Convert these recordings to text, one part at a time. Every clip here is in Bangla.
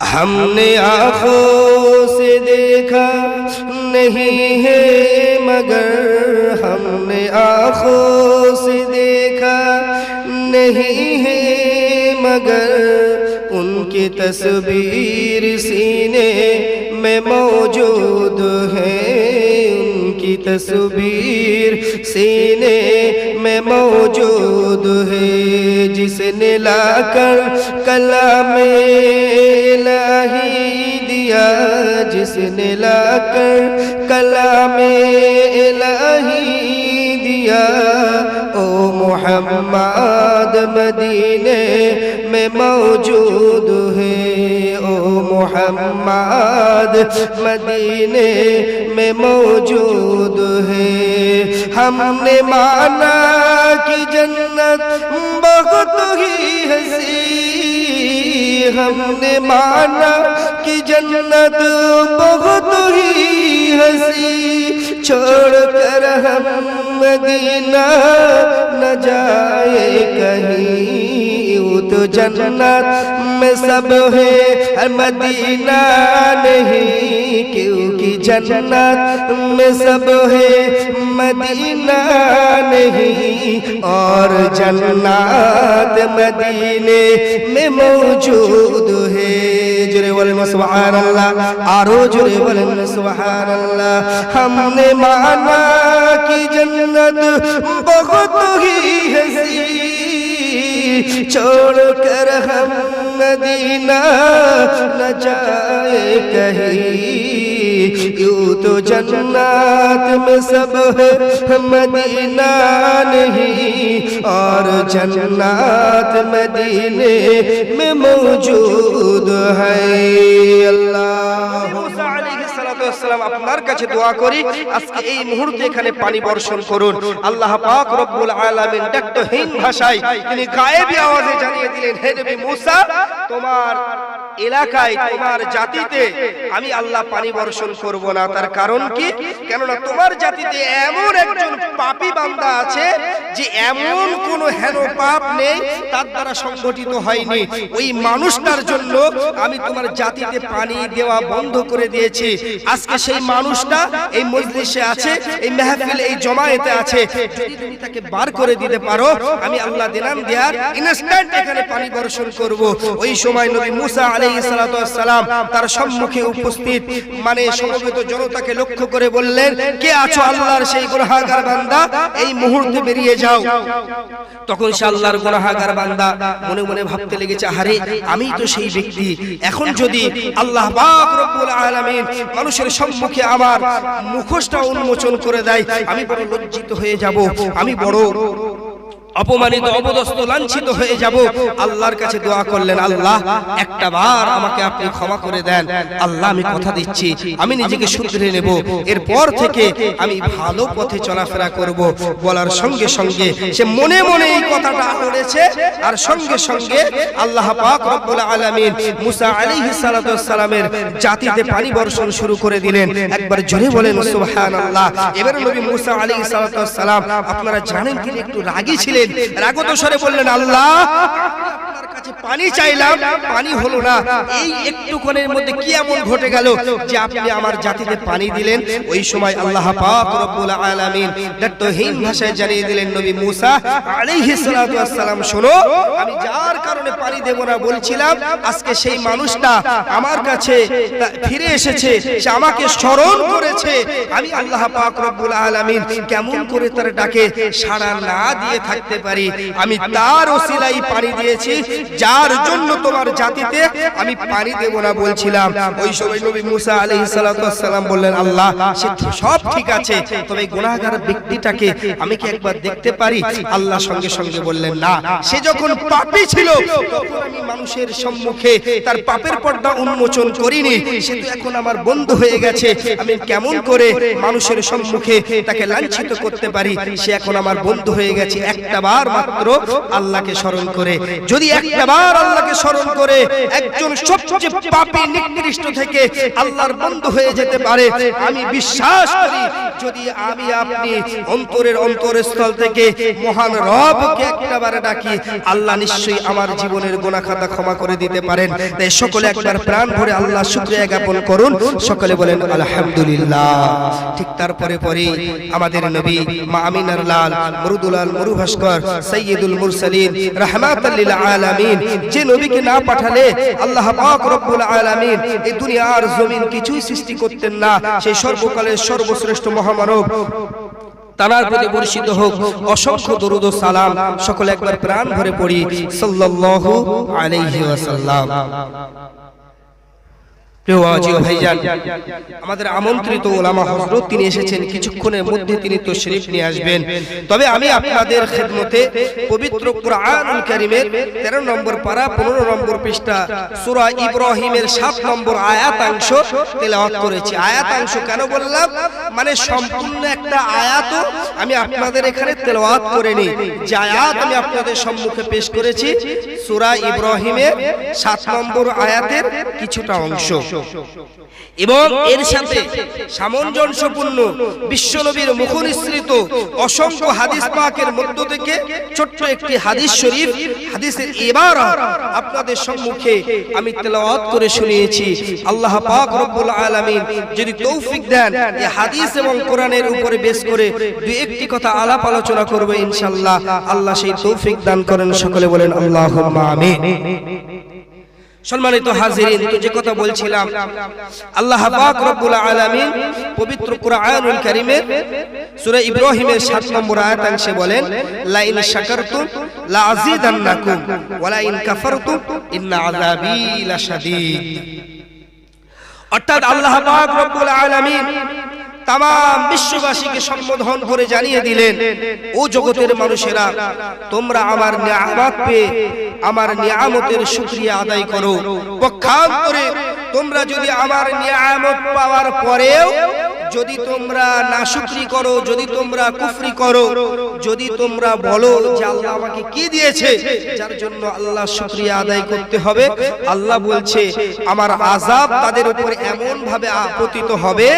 ہم نے آنکھوں سے دیکھا نہیں ہے مگر ہم نے آنکھوں سے دیکھا نہیں ہے مگر ان کی تصویر سینے میں موجود ہیں تصویر سینے میں موجود ہے، جس نے لا کر کلام الہی دیا، جس نے لا کر کلام الہی دیا۔ او محمد مدینے میں موجود ہے۔ او محمد مدینے میں موجود ہے۔ ہم نے مانا کہ جنت بہت ہی ہنسی ہم نے مانا کہ جنت بہت ہی ہنسی چھوڑ کر ہم مدینہ جائے کہیں تو جنت میں سب ہے۔ مدینہ نہیں، کیونکہ جنت میں سب ہے۔ مدینہ نہیں اور جنت مدینے میں موجود ہے۔ बोले सुभान अल्लाह आरो जुरे बोले सुभान अल्लाह हमने माना कि जन्नत बहुत ही हसी छोड़कर हम मदीना न जाए कहीं یوں تو جنات میں سب ہے مدینہ نہیں، اور جنات مدینے میں موجود ہے۔ اللہ ওয়াসসালাম আপনার কাছে দোয়া করি, আজকে এই মুহূর্তে এখানে পানি বর্ষণ করুন। আল্লাহ পাক রব্বুল আলামিন ডাক্তারহীন ভাষায় তিনি গায়েবী আওয়াজে জানিয়ে দিলেন, হে নবী মুসা, তোমার এলাকায়, তোমার জাতিতে আমি আল্লাহ পানি বর্ষণ করব না। তার কারণ কি? কেননা তোমার জাতিতে এমন একজন পাপী বান্দা আছে যে এমন কোন হেন পাপ নেই, তার দ্বারা সংগঠিত হয়নি। ওই মানুষটার জন্য আমি তোমার জাতিতে পানি দেওয়া বন্ধ করে দিয়েছি। আজকে সেই মানুষটা এই মজলিসে আছে, এই মেহফিল, এই জমায়েতে আছে। যদি তুমি তাকে বার করে দিতে পারো, আমি আল্লাহ দিলাম দেয়ার ইনস্ট্যান্ট এখানে পানি বর্ষণ করব। ওই সময় নবী মুসা আলাইহিস ওয়াসসালাম তার সম্মুখে উপস্থিত মানে সমবেত জনতাকে লক্ষ্য করে বললেন, কে আছো আল্লাহর সেই গুনাহগার বান্দা? এই মুহূর্তে বেরিয়ে যাও। তখন সে আল্লাহর গুনাহগার বান্দা মনে মনে ভাবতে লেগেছে আরে আমি তো সেই ব্যক্তি। এখন যদি আল্লাহ পাক রব্বুল আলামিন মানুষের সম্মুখে আমার মুখোশটা উন্মোচন করে দেয়। আমি বড় লজ্জিত হয়ে যাব। আমি বড় অপমানিত অপদস্থ লাঞ্ছিত হয়ে যাব। আল্লাহর কাছে দোয়া করলেন আল্লাহ একটা বার আমাকে আপনি ক্ষমা করে দেন। আল্লাহ আমি কথা দিচ্ছি আমি নিজেকে শুধরে নেব। এরপর থেকে আমি ভালো পথে চলাফেরা করব। বলার সঙ্গে সঙ্গে সে মনে মনে এই কথাটা বলেছে আর সঙ্গে সঙ্গে আল্লাহ পাক রব্বুল আলামিন মুসা আলাইহিস সালাতু সালামের জাতিতে পানি বর্ষণ শুরু করে দিলেন। একবার জোরে বলেন সুবহানাল্লাহ। এবার নবী মুসা আলাইহিস সালাতু সালাম আপনারা জানেন তিনি একটু রাগী ছিলেন। রাগত স্বরে বললেন আল্লাহ কাছে পানি চাইলাম, পানি হলো না। এই একটুক্ষণের মধ্যে কি এমন ঘটে গেল যে আপনি আমার জাতিতে পানি দিলেন? ওই সময় আল্লাহ পাক রব্বুল আলামিন দত্তহীন ভাষায় জানিয়ে দিলেন, নবী মুসা আলাইহিস সালাতু ওয়াসসালাম, শোনো, আমি যার কারণে পানি দেব না বলছিলাম, আজকে সেই মানুষটা আমার কাছে ফিরে এসেছে, সে আমাকে স্মরণ করেছে। আমি আল্লাহ পাক রব্বুল আলামিন কেমন করে তার ডাকে সাড়া না দিয়ে থাকতে পারি, আমি তার ওসিলাই পানি দিয়েছি যার জন্য তোমার জাতিতে আমি পানি দেব না বলছিলাম। ওই সময় নবী মুসা সালাতু ওয়াসসালাম বললেন, আল্লাহ সব ঠিক আছে, তবে গুনাহগার ব্যক্তিটাকে আমি কি একবার দেখতে পারি? আল্লাহ সঙ্গে সঙ্গে বললেন, না, সে যখন পাপী ছিল, তখন আমি মানুষের সম্মুখে তার পাপের পর্দা উন্মোচন করিনি। সে তো এখন আমার বন্ধু হয়ে গেছে। আমি কেমন করে মানুষের সম্মুখে তাকে লাঞ্ছিত করতে পারি? সে এখন আমার বন্ধু হয়ে গেছে। একটা বার মাত্র আল্লাহকে স্মরণ করে। যদি একটা একবার আল্লাহকে স্মরণ করে একজন সবচেয়ে পাপী, নিকৃষ্ট থেকে আল্লাহর বন্ধু হয়ে যেতে পারে। আমি বিশ্বাস করি, যদি আমি আপনি অন্তরের অন্তরস্থল থেকে মহান রবকে একটাবারে ডাকি, আল্লাহ নিশ্চয়ই আমার জীবনের গোনা খাতা ক্ষমা করে দিতে পারেন। তাই সকলে একবার প্রাণ ভরে আল্লাহ শুক্রিয়া জ্ঞাপন করুন। সকলে বলেন, আলহামদুলিল্লাহ। ঠিক তারপরে পরে আমাদের নবী মা আমিনার লাল, মরুদুলাল মরু ভাস্কর সৈয়দুল মুরসালিন রাহমাতাল্লিল আলামিন যে নবীকে না পাঠালে আল্লাহ পাক রব্বুল আলামিন এই দুনিয়ার জমিন কিছুই সৃষ্টি করতেন না। সেই সর্বকালের সর্বশ্রেষ্ঠ মহামানব তার প্রতি বর্ষিত হোক। অসংখ্য দরুদ ও সালাম সকলে একবার প্রাণ ভরে পড়ি। সাল্লাল্লাহু আলাইহি ওয়াসাল্লাম। প্রিয় ওয়াজি ভাইজান আমাদের আমন্ত্রিত ওলামা হযরত তিনি এসেছেন কিছুক্ষণের মধ্যে তিনি তশরিফ নিয়ে আসবেন। তবে আমি আপনাদের খেদমতে পবিত্র কুরআনুল কারীমের 13 নম্বর পারা 15 নম্বর পৃষ্ঠা সূরা ইব্রাহিমের 7 নম্বর আয়াতাংশ তেলাওয়াত করেছি। আয়াতাংশ কেন বললাম? মানে সম্পূর্ণ একটা আয়াত আমি আপনাদের এখানে তেলাওয়াত করে নিই। যে আয়াত আমি আপনাদের সম্মুখে পেশ করেছি সুরা ইব্রাহিমের সাত নম্বর আয়াতের কিছুটা অংশ। এবং এর সাথে সামঞ্জস্যপূর্ণ বিশ্বনবীর মুখনিসৃত অসংখ্য হাদিস পাকের মধ্য থেকে ছোট্ট একটি হাদিস শরীফ হাদিসের এবার আপনাদের সম্মুখে আমি তেলাওয়াত করে শুনিয়েছি। আল্লাহ পাক রব্বুল আলামিন যদি তৌফিক দেন এই হাদিস এবং কোরআনের উপরে বেশ করে দুই একটি কথা আলাপ আলোচনা করবে ইনশাআল্লাহ। আল্লাহ সেই তৌফিক দান করেন। সকলে বলেন আল্লাহুম্মা আমিন। সম্মানিত হাজিরিন তো যে কথা বলছিলাম আল্লাহ পাক রব্বুল আলামিন পবিত্র কুরআনুল কারীমের সূরা ইব্রাহিমের 7 নম্বর আয়াতাংশে বলেন লা ইন শাকারতুম লা আযীদান্নাকুম ওয়া লা ইন কাফারতুম ইন্না আযাবি লাশাদীদ অর্থাৎ আল্লাহ পাক রব্বুল আলামিন তাম বিশ্ববাসীকে সম্বোধন করে জানিয়ে দিলেন ও জগতের মানুষেরা তোমরা আমার নিয়ামত পেয়ে আমার নিয়ামতের শুক্রিয়া আদায় করো। পক্ষান্তরে তোমরা যদি আমার নিয়ামত পাওয়ার পরেও যদি তোমরা নাশুকরি করো, যদি তোমরা কুফরি করো, যদি তোমরা বলো যে আল্লাহ আমাকে কি দিয়েছে, যার জন্য আল্লাহ শুকরিয়া আদায় করতে হবে, আল্লাহ বলছে, আমার আজাব তাদের উপর এমন ভাবে আপতিত হবে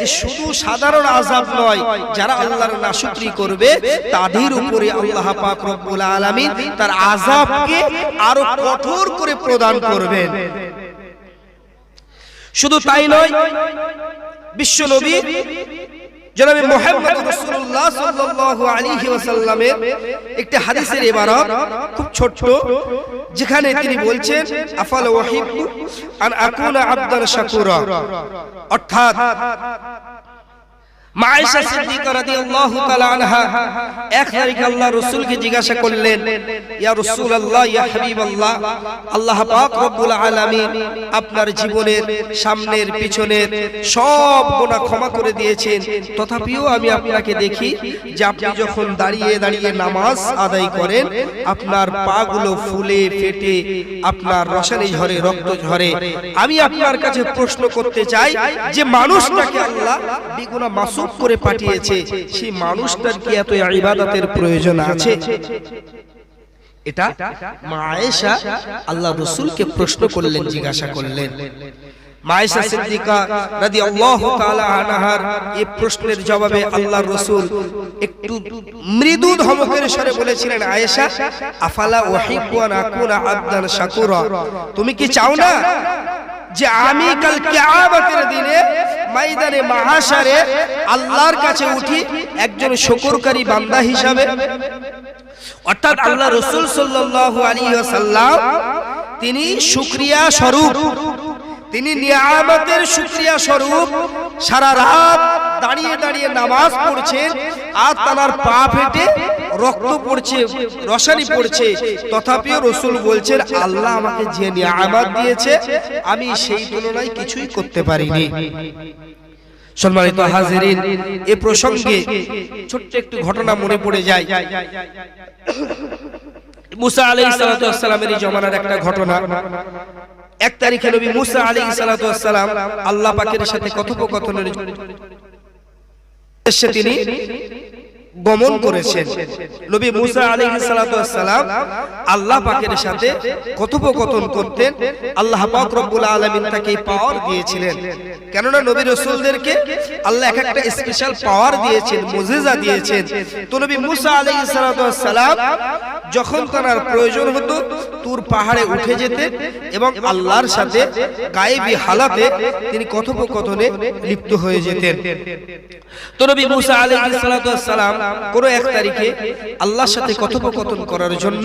যে শুধু সাধারণ আজাব নয়, যারা আল্লাহর নাশুকরি করবে, তাদের উপরে আল্লাহ পাক রব্বুল আলামিন তার আজাবকে আরও কঠোর করে প্রদান করবেন। শুধু তাই নয় বিশ্ব নবী জনাবে মোহাম্মদ রাসূলুল্লাহ সাল্লাল্লাহু আলাইহি ওয়াসাল্লামের একটি হাদিসের ইবারত, খুব ছোট যেখানে তিনি বলছেন, আফাল ওয়াহিব আন আকুনা আবদান শাকুরা। অর্থাৎ মা সিদ্দিকা রাদিয়াল্লাহু তাআলা আনহা এক তারিখ আল্লাহ রাসূলকে জিজ্ঞাসা করলেন ইয়া রাসূলুল্লাহ ইয়া হাবিবাল্লাহ আল্লাহ পাক রব্বুল আলামিন আপনার জীবনের সামনের পিছনের সব গুনাহ ক্ষমা করে দিয়েছেন। তথাপিও আমি আপনাকে দেখি যে আপনি যখন দাঁড়িয়ে দাঁড়িয়ে নামাজ আদায় করেন আপনার পাগুলো ফুলে ফেটে আপনার রসানি ঝরে রক্ত ঝরে। আমি আপনার কাছে প্রশ্ন করতে চাই যে মানুষটাকে আল্লাহ বিগুনা মাসুম করে পাঠিয়েছে। সেই মানুষটার কি এত ইবাদতের প্রয়োজন আছে? এটা মা আয়েশা আল্লাহ রসুলকে প্রশ্ন করলেন, জিজ্ঞাসা করলেন। মায়েশা সিদ্দিকা তাআলা আনহার এই প্রশ্নের জবাবে আল্লাহর রাসূল একটু মৃদু ধমকের স্বরে বলেছিলেন, আয়েশা, আফালা উহিব্বু আন আকুনা শাকুরা। তুমি কি চাও না যে আমি কাল কিয়ামতের দিনে ময়দানে মাহাশারে আল্লাহর কাছে উঠি একজন শুকরকারী বান্দা হিসাবে। অর্থাৎ আল্লাহ রসুল সাল্লাল্লাহু আলাইহি ওয়াসাল্লাম তিনি শুকরিয়া স্বরূপ, তিনি নিয়ামতের শুকরিয়া স্বরূপ সারা রাত দাঁড়িয়ে দাঁড়িয়ে নামাজ পড়ছেন আর তার পা ফেটে রক্ত পড়ছে, রসানি পড়ছে, তথাপিও রসুল বলছেন, আল্লাহ আমাকে যে নিয়ামত দিয়েছে, আমি সেই তুলনায় কিছুই করতে পারিনি। সম্মানিত হাজিরিন, এ প্রসঙ্গে ছোট্ট একটু ঘটনা মনে পড়ে যায়। মুসা সালামের এই জমানার একটা ঘটনা। এক তারিখে নবী মুসা আলাইহিস সালাম আল্লাহ পাকের সাথে কথোপকথনের তিনি গমন করেছেন। নবী মুসা সালাতু সালাম আল্লাহ পাকের সাথে কথোপকথন করতেন। আল্লাহ পাক রব্বুল আলামিন তাকে পাওয়ার দিয়েছিলেন। কেননা নবী রসুলদেরকে আল্লাহ এক একটা স্পেশাল পাওয়ার দিয়েছেন মুজিজা দিয়েছেন। তো নবী মুসা সালাতু সালাম যখন তার প্রয়োজন হতো তুর পাহাড়ে উঠে যেতেন এবং আল্লাহর সাথে গায়েবী হালাতে তিনি কথোপকথনে লিপ্ত হয়ে যেতেন। তো নবী মুসা সালাতু সালাম কোন এক তারিখে আল্লাহর সাথে কথোপকথন করার জন্য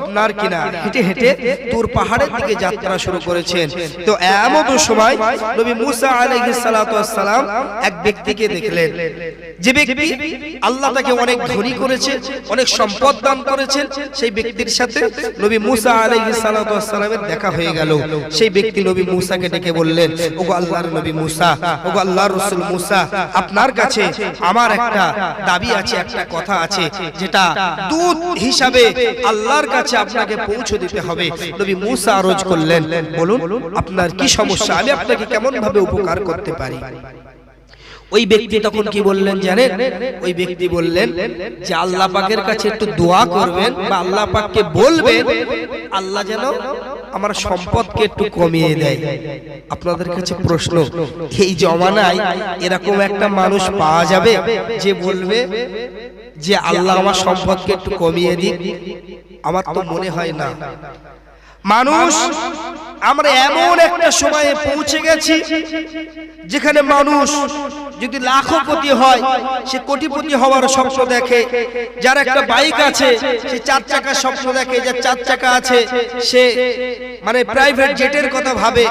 আপনার কিনা? হেঁটে হেঁটে তুর পাহাড়ের দিকে যাত্রা শুরু করেছেন। তো এমন সময় নবী মুসা আলাইহিস সালাতু সালাম এক ব্যক্তিকে দেখলেন। যে ব্যক্তি আল্লাহ তাকে অনেক ধনী করেছে, অনেক সম্পদ দান করেছেন, সেই ব্যক্তির সাথে নবী মুসা আলাইহিস সালাতু সালামের দেখা হয়ে গেল। সেই ব্যক্তি নবী মুসাকে ডেকে বললেন, ওগো আল্লাহর নবী মুসা, ওগো আল্লাহর রাসূল মুসা, আপনার কাছে আমার একটা দাবি আছে। একটা কথা আছে, যেটা দূত হিসাবে আল্লাহর কাছে আপনাকে পৌঁছে দিতে হবে। নবী মুসা আরজ করলেন, বলুন, আপনার কি সমস্যা? আমি আপনাকে কেমন ভাবে উপকার করতে পারি? ওই ব্যক্তি তখন কি বললেন জানেন? ওই ব্যক্তি বললেন যে আল্লাহ পাকের কাছে একটু দোয়া করবেন বা আল্লাহ পাককে বলবেন, আল্লাহ যেন আমার সম্পদকে একটু কমিয়ে দেয়। আপনাদের কাছে প্রশ্ন এই জমানায় এরকম একটা মানুষ পাওয়া যাবে যে বলবে যে আল্লাহ আমার সম্পদকে একটু কমিয়ে দিক। আমার তো মনে হয় না। মানুষ আমরা এমন একটা সময়ে পৌঁছে গেছি যেখানে মানুষ যদি লাখপতি হয়, সে কোটিপতি হওয়ার স্বপ্ন দেখে। যার একটা বাইক আছে, সে চার চাকার স্বপ্ন দেখে যার চার চাকা আছে, সে মানে প্রাইভেট জেটের কথা ভাবে,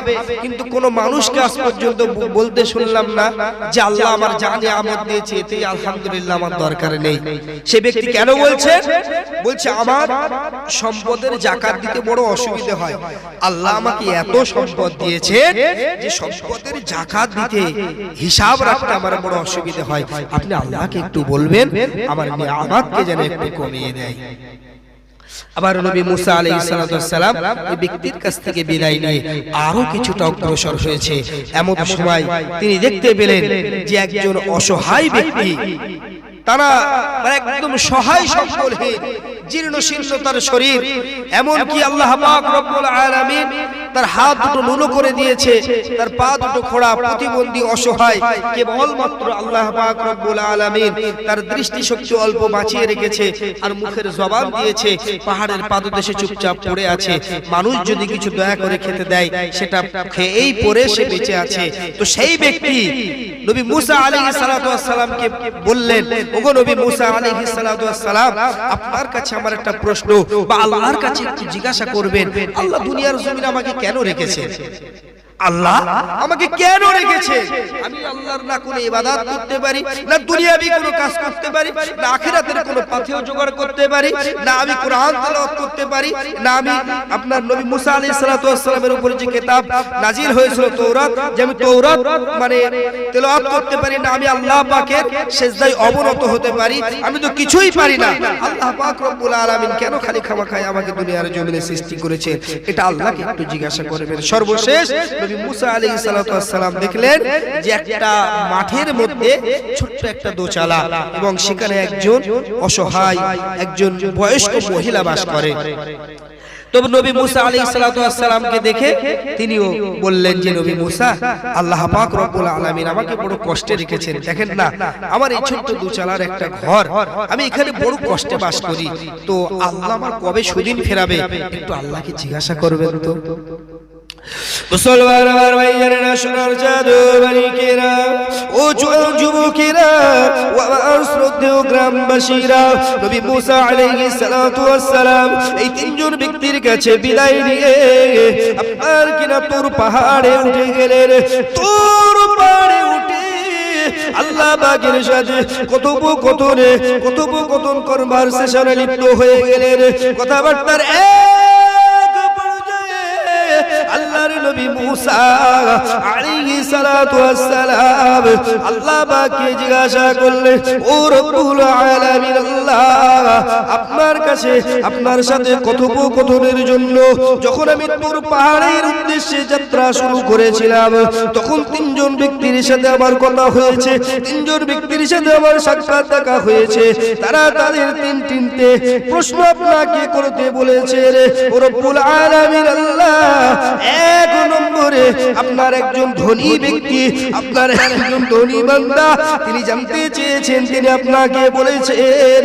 কিন্তু কোনো মানুষকে আজ পর্যন্ত বলতে শুনলাম না যে আল্লাহ আমার জানে আমদ দিয়েছে, এতেই আলহামদুলিল্লাহ আমার দরকার নেই। সে ব্যক্তি কেন বলছে? বলছে, আমার সম্পদের জাকাত দিতে বড় অসুবিধা হয়। আল্লাহ আমাকে এত সম্পদ দিয়েছে যে সম্পদের জাকাত দিতে হিসাব রাখতে আমার বড় অসুবিধা হয়, আপনি আল্লাহকে একটু বলবেন, আমার নিয়ামতকে যেন একটু কমিয়ে দেয়। আবার নবী মুসা আলাইহিস সালাম ওই ব্যক্তির কাছ থেকে বিদায় নিয়ে আরও কিছুটা অগ্রসর হয়েছে। এমন সময় তিনি দেখতে পেলেন যে একজন অসহায় ব্যক্তি, তারা মানে একদম সহায় সম্বলহীন জীর্ণ শীর্ণ তার শরীর, এমন কি আল্লাহ পাক তার হাত দুটো নুনো করে দিয়েছে, তার পা দুটো খোড়া প্রতিবন্ধী অসহায় কেবলমাত্র আল্লাহ পাক আলামিন তার দৃষ্টি শক্তি অল্প বাঁচিয়ে রেখেছে আর মুখের জবাব দিয়েছে, পাহাড়ের পাদদেশে চুপচাপ পড়ে আছে, মানুষ যদি কিছু দয়া করে খেতে দেয়, সেটা খেয়েই পরে সে বেঁচে আছে। তো সেই ব্যক্তি নবী মুসা আলাইহিস সালাতু বললেন, ওগো নবী মুসা আলাইহিস সালাতু আপনার কাছে আমার একটা প্রশ্ন, বা আল্লাহর কাছে একটু জিজ্ঞাসা করবেন, আল্লাহ দুনিয়ার জমিন আমাকে কেন রেখেছেন? আল্লাহ আমাকে কেন রেখেছে? আমি আল্লাহর না কোনো ইবাদত করতে পারি না দুনিয়াবি কোনো কাজ করতে পারি না আখিরাতের কোনো পাথেও জোগাড় করতে পারি না আমি কোরআন তেলাওয়াত করতে পারি না আমি আপনার নবী মুসা আলাইহিস সালাতু ওয়াস সালামের উপরে যে কিতাব নাজিল হয়েছিল তৌরাত যে আমি তৌরাত মানে তেলাওয়াত করতে পারি না আমি আল্লাহ পাকের সেজদায় অবনত হতে পারি আমি তো কিছুই পারি না। আল্লাহ পাক রব্বুল আলামিন কেন খালি খামাখায় আমাকে দুনিয়ার জমিনে সৃষ্টি করেছে? এটা আল্লাহকে একটু জিজ্ঞাসা করবেন। সর্বশেষ নবী মুসা ওয়াস সালাম দেখলেন যে একটা মাঠের মধ্যে ছোট্ট একটা দোচালা এবং সেখানে একজন অসহায়, একজন বয়স্ক মহিলা বাস করে। তবে নবী মুসা আলাইহিস সালাতু ওয়াস সালামকে দেখে তিনিও বললেন যে, নবী মুসা, আল্লাহ পাক রব্বুল আলামিন আমাকে বড় কষ্টে রেখেছেন। দেখেন না, আমার এই ছোট্ট দুচালার একটা ঘর, আমি এখানে বড় কষ্টে বাস করি। তো আল্লাহ আমার কবে সুদিন ফেরাবে? একটু আল্লাহকে জিজ্ঞাসা করবেন তো। মুসলমান আমার ভাইয়ারেরা সোনার জাদু বাড়িকেরা ও যুবকেরা ও আমার শ্রদ্ধেয় গ্রামবাসীরা, নবী মুসা আলাইহিস সালাতু ওয়াস সালাম এই তিনজন ব্যক্তির কাছে বিদায় নিয়ে আপনার কিনা তোর পাহাড়ে উঠে গেলেন, তোর পাহাড়ে উঠে আল্লাহ বাগের সাথে কথোপকথনে, কথোপকথন করবার সেশনে লিপ্ত হয়ে গেলেন, কথাবার্তার এক আল্লাহর নবী মুসা আলাইহিস সালাতু ওয়াসসালাম আল্লাহ পাককে জিজ্ঞাসা করলেন, ও রব্বুল আলামিন, আল্লাহ, আপনার কাছে, আপনার সাথে কথোপকথনের জন্য যখন আমি তোর পাহাড়ের উদ্দেশ্যে যাত্রা শুরু করেছিলাম, তখন তিনজন ব্যক্তির সাথে আমার কথা হয়েছে, তিনজন ব্যক্তির সাথে আমার সাক্ষাৎ দেখা হয়েছে। তারা তাদের তিন তিনটে প্রশ্ন আপনাকে করতে বলেছে রে, ও রব্বুল আলামিন, আল্লাহ এক নম্বরে আপনার একজন ধনী ব্যক্তি, আপনার একজন ধনী বান্দা, তিনি জানতে চেয়েছেন, তিনি আপনাকে বলেছেন,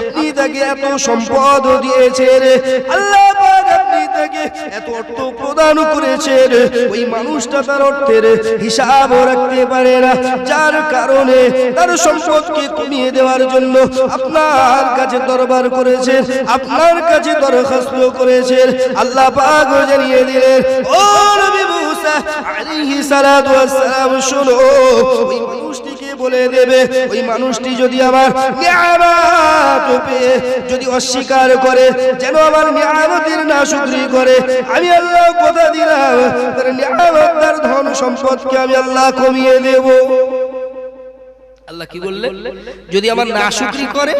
আপনি তাকে এত সম্পদ দিয়েছেন। আল্লাহ প্রদান করেছেন ওই মানুষটা তার অর্থের হিসাব রাখতে পারে না। যার কারণে তার সম্পদকে কমিয়ে দেওয়ার জন্য আপনার কাছে দরবার করেছেন আপনার কাছে দরখাস্ত করেছেন আল্লাহ পাক জানিয়ে দিলেন, ও নবী মুসা, আলাইহিস সালাতু ওয়াস সালাম, শোনো বলে দেবে, ওই মানুষটি যদি আমার যদি অস্বীকার করে, যেন আমার নিয়ামতির না শুকরি করে, আমি আল্লাহ কথা দিলাম তার ধন সম্পদকে আমি আল্লাহ কমিয়ে দেব। আল্লাহ কি বললেন? যদি আমার নাশুকরি করে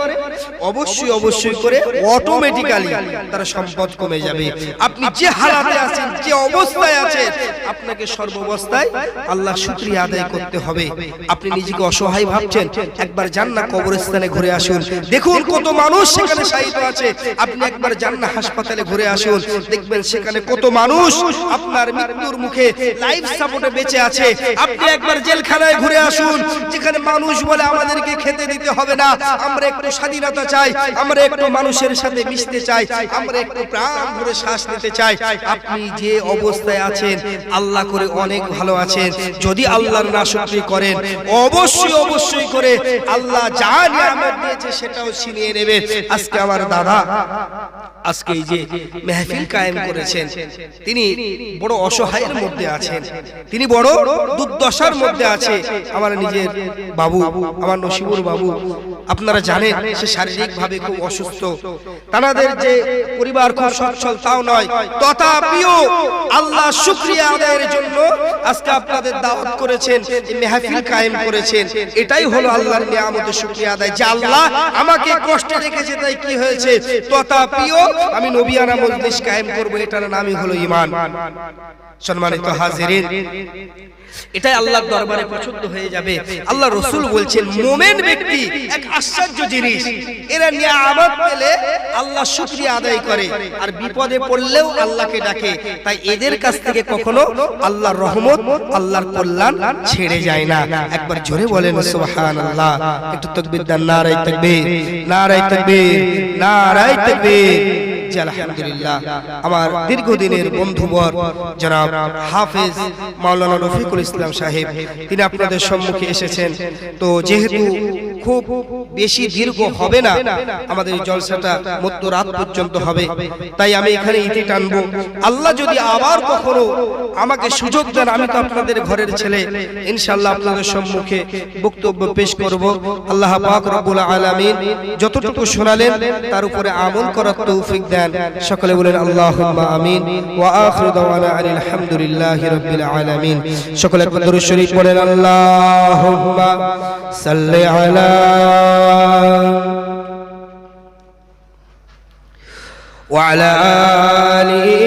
অবশ্যই অবশ্যই করে অটোমেটিক্যালি তার সম্পদ কমে যাবে। আপনি যে হালাতে আছেন যে অবস্থায় আছেন আপনাকে সর্বাবস্থায় আল্লাহ শুকরিয়া আদায় করতে হবে। আপনি নিজেকে অসহায় ভাবছেন একবার যান না কবরস্থানে ঘুরে আসুন। দেখুন কত মানুষ সেখানে শায়িত আছে। আপনি একবার যান না হাসপাতালে ঘুরে আসুন। দেখবেন সেখানে কত মানুষ আপনার মৃত্যুর মুখে লাইফ সাপোর্টে বেঁচে আছে। আপনি একবার জেলখানায় ঘুরে আসুন যেখানে মানুষ বলে আমাদেরকে খেতে দিতে হবে না। আমরা একটু স্বাধীনতা চাই, আমরা একটু মানুষের সাথে মিশতে চাই, আমরা একটু প্রাণ ভরে শ্বাস নিতে চাই। আপনি যে অবস্থায় আছেন, আল্লাহ করে অনেক ভালো আছেন। যদি আল্লাহর নাশকরি করেন, অবশ্যই অবশ্যই করে আল্লাহ যা নিয়ামত দিয়েছে সেটাও ছিনিয়ে নেবে আজকে আমার দাদা, আজকে এই যে মেহফিল কায়েম করেছেন, তিনি বড় অসহায়ের মধ্যে আছেন। তিনি বড় দুর্দশার মধ্যে আছে। আমার নিজের বাবু আমার নসিবুর বাবু, আপনারা জানেন সে শারীরিক ভাবে খুব অসুস্থ। তাদের যে পরিবার খুব সচ্ছল, তাও নয়। তথাপিও আল্লাহ শুক্রিয়া আদায়ের জন্য আজকে আপনাদের দাওয়াত করেছেন মেহফিল কায়েম করেছেন। এটাই হলো আল্লাহর নিয়ামতের শুক্রিয়া আদায়। যে আল্লাহ আমাকে কষ্টে রেখেছে, তাই কি হয়েছে? তথাপিও আমি নবিয়ানা মজলিস কায়েম করব, এটার নামই হলো ঈমান। সম্মানিত হাজিরিন এটাই আল্লাহর দরবারে পছন্দ হয়ে যাবে। আল্লাহ রসুল বলছেন মোমেন ব্যক্তি এক আশ্চর্য জিনিস। এরা নিয়ামত পেলে আল্লাহ শুকরিয়া আদায় করে। আর বিপদে পড়লেও আল্লাহকে ডাকে। তাই এদের কাছ থেকে কখনো আল্লাহর রহমত আল্লাহর কল্যাণ ছেড়ে যায় না। একবার জোরে বলেন সুবহানাল্লাহ। একটু তাকবীর দেন নারাই তাকবীর। নারাই তাকবীর। নারাই তাকবীর। আমার দীর্ঘদিনের বন্ধুবর হাফেজ মাওলানা রফিকুল ইসলাম সাহেব, তিনি আপনাদের সম্মুখে এসেছেন। তো যেহেতু খুব বেশি দীর্ঘ হবে না, আমাদের জলসাটা মধ্যরাত পর্যন্ত হবে, তাই আমি এখানে ইতি টানবো। আল্লাহ যদি আবার কখনো আমাকে সুযোগ দেন, আমি তো আপনাদের ঘরের ছেলে, ইনশাআল্লাহ আপনাদের সম্মুখে বক্তব্য পেশ করব। আল্লাহ পাক রব্বুল আলামিন যতটুকু শোনালেন, তার উপরে আমল করার তৌফিক দেন। সকলে বলেন আল্লাহুম্মা আমিন ওয়া আখিরু দাওয়ানা আনিল হামদুলিল্লাহি রাব্বিল আলামিন সকলে একবার দরুদ শরীফ পড়েন আল্লাহুম্মা সাল্লি আলা وعلى آل